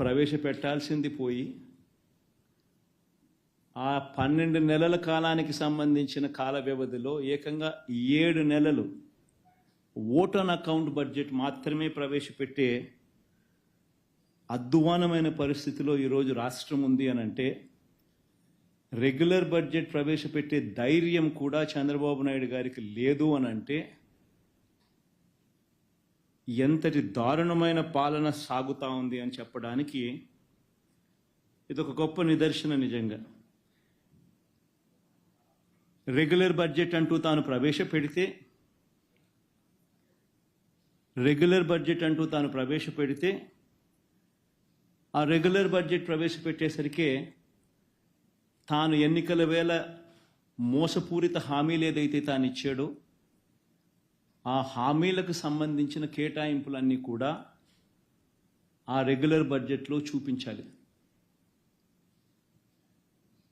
ప్రవేశపెట్టాల్సింది పోయి ఆ పన్నెండు నెలల కాలానికి సంబంధించిన కాల వ్యవధిలో ఏకంగా ఏడు నెలలు ఓటన్ అకౌంట్ బడ్జెట్ మాత్రమే ప్రవేశపెట్టే అద్వానమైన పరిస్థితిలో ఈరోజు రాష్ట్రం ఉంది అని అంటే రెగ్యులర్ బడ్జెట్ ప్రవేశపెట్టే ధైర్యం కూడా చంద్రబాబు నాయుడు గారికి లేదు అని అంటే ఎంతటి దారుణమైన పాలన సాగుతూ ఉంది అని చెప్పడానికి ఇది ఒక గొప్ప నిదర్శన నిజంగా. రెగ్యులర్ బడ్జెట్ అంటూ తాను ప్రవేశపెడితే రెగ్యులర్ బడ్జెట్ అంటూ తాను ప్రవేశపెడితే ఆ రెగ్యులర్ బడ్జెట్ ప్రవేశపెట్టేసరికి తాను ఎన్నికల వేళ మోసపూరిత హామీలు ఏదైతే తాను ఇచ్చాడో ఆ హామీలకు సంబంధించిన కేటాయింపులన్నీ కూడా ఆ రెగ్యులర్ బడ్జెట్లో చూపించాలి.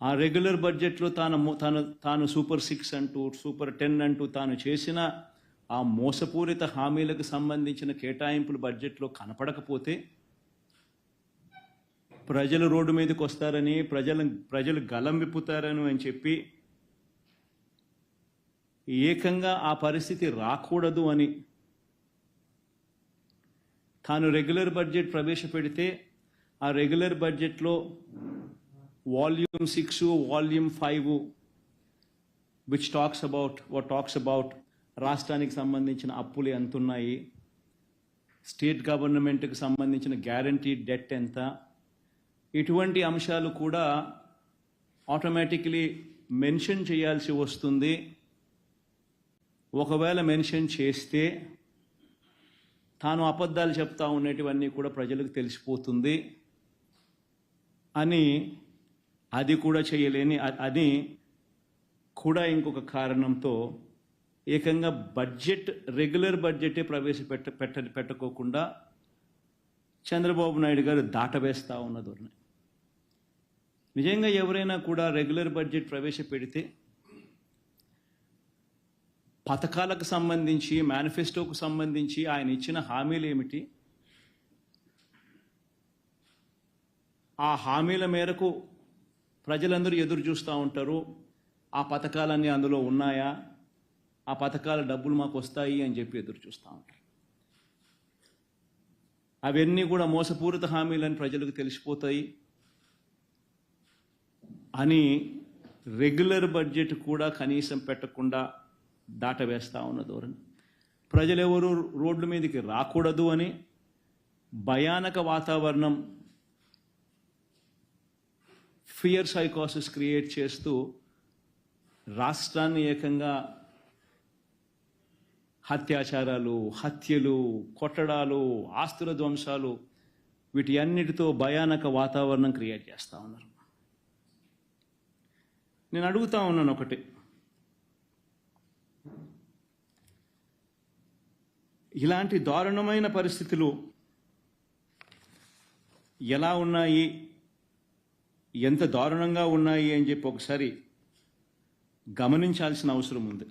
ఆ రెగ్యులర్ బడ్జెట్లో తాను తాను తాను సూపర్ సిక్స్ అంటూ సూపర్ టెన్ అంటూ తాను చేసిన ఆ మోసపూరిత హామీలకు సంబంధించిన కేటాయింపులు బడ్జెట్లో కనపడకపోతే ప్రజలు రోడ్డు మీదకి వస్తారని ప్రజలు ప్రజలు గలం విప్పుతారని అని చెప్పి ఏకంగా ఆ పరిస్థితి రాకూడదు అని. తాను రెగ్యులర్ బడ్జెట్ ప్రవేశపెడితే ఆ రెగ్యులర్ బడ్జెట్లో volume six volume five which talks about what talks about రాష్ట్రానికి సంబంధించిన అప్పులు ఎంత ఉన్నాయి స్టేట్ గవర్నమెంట్కి సంబంధించిన గ్యారంటీ డెట్ ఎంత ఇటువంటి అంశాలు కూడా ఆటోమేటిక్లీ మెన్షన్ చేయాల్సి వస్తుంది. ఒకవేళ మెన్షన్ చేస్తే తాను అబద్ధాలు చెప్తా ఉండేటివన్నీ కూడా ప్రజలకు తెలిసిపోతుంది అని అది కూడా చేయలేని అని కూడా ఇంకొక కారణంతో ఏకంగా బడ్జెట్ రెగ్యులర్ బడ్జెటే ప్రవేశపెట్ట పెట్ట పెట్టుకోకుండా చంద్రబాబు నాయుడు గారు దాటవేస్తూ ఉన్న ధోరణి నిజంగా ఎవరైనా కూడా రెగ్యులర్ బడ్జెట్ ప్రవేశపెడితే పథకాలకు సంబంధించి మేనిఫెస్టోకు సంబంధించి ఆయన ఇచ్చిన హామీలు ఏమిటి? ఆ హామీల మేరకు ప్రజలందరూ ఎదురు చూస్తూ ఉంటారు. ఆ పథకాలన్నీ అందులో ఉన్నాయా? ఆ పథకాల డబ్బులు మాకు వస్తాయి అని చెప్పి ఎదురు చూస్తూ ఉంటారు. అవన్నీ కూడా మోసపూరిత హామీలని ప్రజలకు తెలిసిపోతాయి అని రెగ్యులర్ బడ్జెట్ కూడా కనీసం పెట్టకుండా దాటవేస్తూ ఉన్న ధోరణి. ప్రజలెవరూ రోడ్ల మీదకి రాకూడదు అని భయానక వాతావరణం ఫియర్ సైకాసిస్ క్రియేట్ చేస్తూ రాష్ట్రాన్ని ఏకంగా హత్యాచారాలు హత్యలు కొట్టడాలు ఆస్తుల ధ్వంసాలు వీటి అన్నిటితో భయానక వాతావరణం క్రియేట్ చేస్తూ ఉన్నారు. నేను అడుగుతా ఉన్నాను ఒకటి. ఇలాంటి దారుణమైన పరిస్థితులు ఎలా ఉన్నాయి? ఎంత దారుణంగా ఉన్నాయి అని చెప్పి ఒకసారి గమనించాల్సిన అవసరం ఉంది.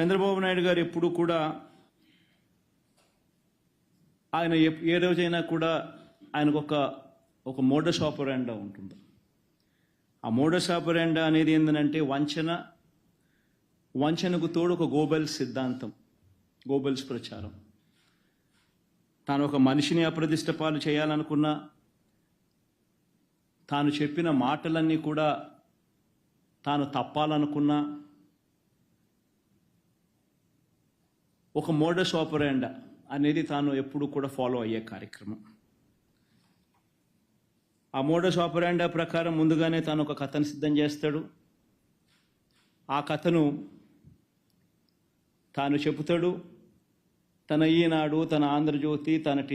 చంద్రబాబు నాయుడు గారు ఎప్పుడు కూడా ఆయన ఏ రోజైనా కూడా ఆయనకు ఒక ఒక మోడస్ ఆపరాండా ఉంటుంది. ఆ మోడస్ ఆపరాండా అనేది ఏంటంటే వంచన వంచనకు తోడు ఒక గోబెల్స్ సిద్ధాంతం గోబెల్స్ ప్రచారం. తాను ఒక మనిషిని అప్రదిష్ట పాలు చేయాలనుకున్నా తాను చెప్పిన మాటలన్నీ కూడా తాను తప్పాలనుకున్నా ఒక మోడస్ ఆపరాండా అనేది తాను ఎప్పుడు కూడా ఫాలో అయ్యే కార్యక్రమం. ఆ మోడస్ ఆపరాండా ప్రకారం ముందుగానే తాను ఒక కథను సిద్ధం చేస్తాడు. ఆ కథను తాను చెబుతాడు తన ఈనాడు తన ఆంధ్రజ్యోతి తన